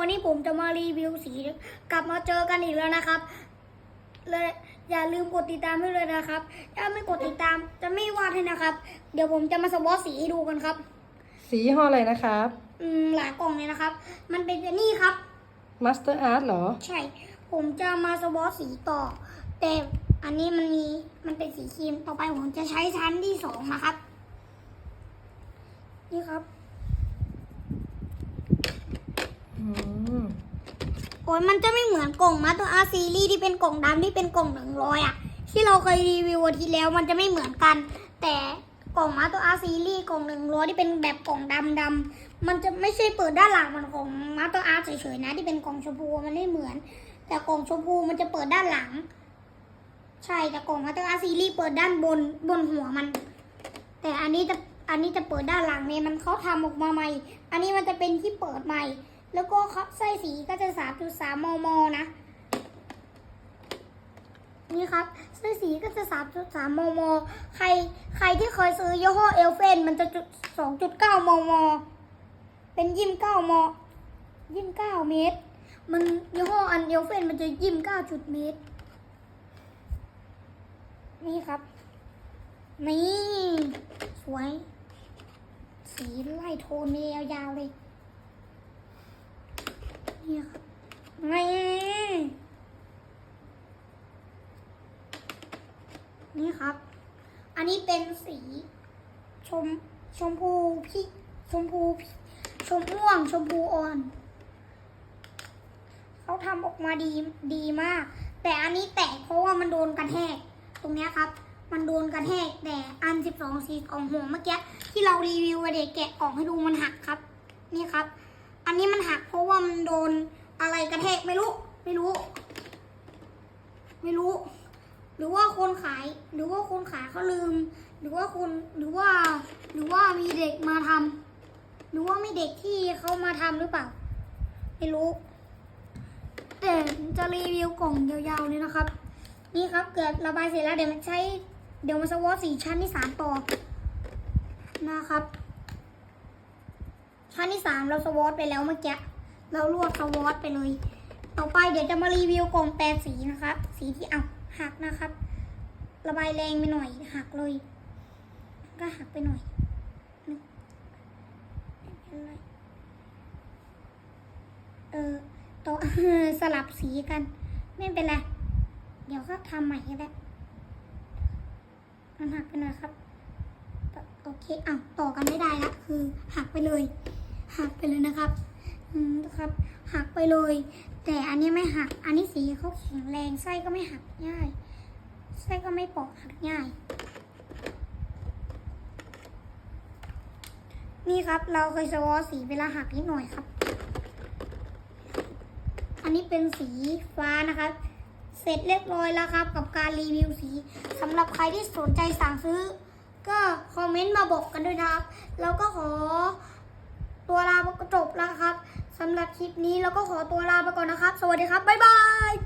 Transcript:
วันนี้ผมจะมารีวิวสีกลับมาเจอกันอีกแล้วนะครับเลยอย่าลืมกดติดตามให้เลยนะครับ ถ้าไม่กดติดตามจะไม่วาดให้นะครับ เดี๋ยวผมจะมาสวอตสีให้ดูกันครับ สียี่ห้ออะไรนะครับ อืมหลายกล่องเลยนะครับ มันเป็นอันนี่ครับ Master Art เหรอ ใช่ ผมจะมาสวอตสีต่อ แต่อันนี้มันมีมันเป็นสีครีมต่อไปผมจะใช้ชั้นที่สองนะครับ นี่ครับ อืม โอ้ยมันจะไม่เหมือนกล่องมาตัวอาซีรีที่เป็นกล่องดำที่เป็นกล่องหนึ่งร้อยอะที่เราเคยรีวิวทิตย์แล้วมันจะไม่เหมือนกัน แต่กล่องมาตัวอาซีรีกล่องหนึ่งร้อยที่เป็นแบบกล่องดำดำมันจะไม่ใช่เปิดด้านหลังมันของมาตัวอาเฉยๆนะที่เป็นกล่องชมพูมันไม่เหมือน แต่กล่องชมพูมันจะเปิดด้านหลัง ใช่แต่กล่องมาตัวอาซีรีเปิดด้านบนบนหัวมัน แต่อันนี้จะอันนี้จะเปิดด้านหลังเนี่ยมันเขาทำออกมาใหม่ อันนี้มันจะเป็นที่เปิดใหม่ แล้วก็ครับไส้สีก็จะ 3.3 มม นะ นี่ครับไส้สีก็จะ 3.3 มม ใครใครที่เคยซื้อยี่ห้อเอลเฟนมันจะจุด2.9 มม เป็นยิม9มยิม9เมตร มันยี่ห้ออันเอลเฟนมันจะยิม9จุดเมตร นี่ครับ นี่ สวย สีไล่โทนยาวๆเลย นี่ครับนี่นี่ครับ อันนี้เป็นสี ชมชมพูพี่ชมพูชมม่วง ชมพูอ่อน เขาทำออกมาดีดีมาก แต่อันนี้แตกเพราะว่ามันโดนกระแทก ตรงเนี้ยครับ มันโดนกระแทกแต่อัน12สีของหัวเมื่อกี้ที่เรารีวิวเด็กแกะออกให้ดูมันหักครับ นี่ครับ อันนี้มันหักเพราะว่า ดนอะไรกระแทกไม่รู้ ไม่รู้ ไม่รู้ หรือว่าคนขาย หรือว่าคนขายเขาลืม หรือว่าคนหรือว่า หรือว่ามีเด็กมาทำหรือว่ามีเด็กที่เขามาทำหรือเปล่า ไม่รู้ แต่จะรีวิวกล่องยาวๆเลยนะครับ นี่ครับเกิดระบายเสร็จแล้วเดี๋ยวมันใช้เดี๋ยวมันสวอตสี่ชั้นที่สามต่อนะครับ ชั้นที่สามเราสวอตไปแล้วเมื่อกี้ เราลวดสวอตไปเลย ต่อไปเดี๋ยวจะมารีวิวกล่องแปดสีนะครับ สีที่เอาหักนะครับ ระบายแรงไปหน่อยหักเลย ก็หักไปหน่อยนี่ไม่เป็นไรเออต่อสลับสีกัน ไม่เป็นไร เดี๋ยวก็ทำใหม่ก็ได้มันหักไปหน่อยครับ โอเคอ้าวต่อกันไม่ได้ละคือหักไปเลย หักไปเลยนะครับ นะครับ หักไปเลย แต่อันนี้ไม่หัก อันนี้สีเขาแข็งแรงไส้ก็ไม่หักง่ายไส้ก็ไม่ปอกหักง่าย นี่ครับเราเคยสวอสีเวลาหักนิดหน่อยครับ อันนี้เป็นสีฟ้านะครับเสร็จเรียบร้อยแล้วครับ กับการรีวิวสีสำหรับใครที่สนใจสั่งซื้อ ก็คอมเมนต์มาบอกกันด้วยนะครับ แล้วก็ขอตัวลาไปจบแล้วครับสำหรับคลิปนี้แล้วก็ขอตัวลาไปก่อนนะครับ สวัสดีครับ บ๊ายบาย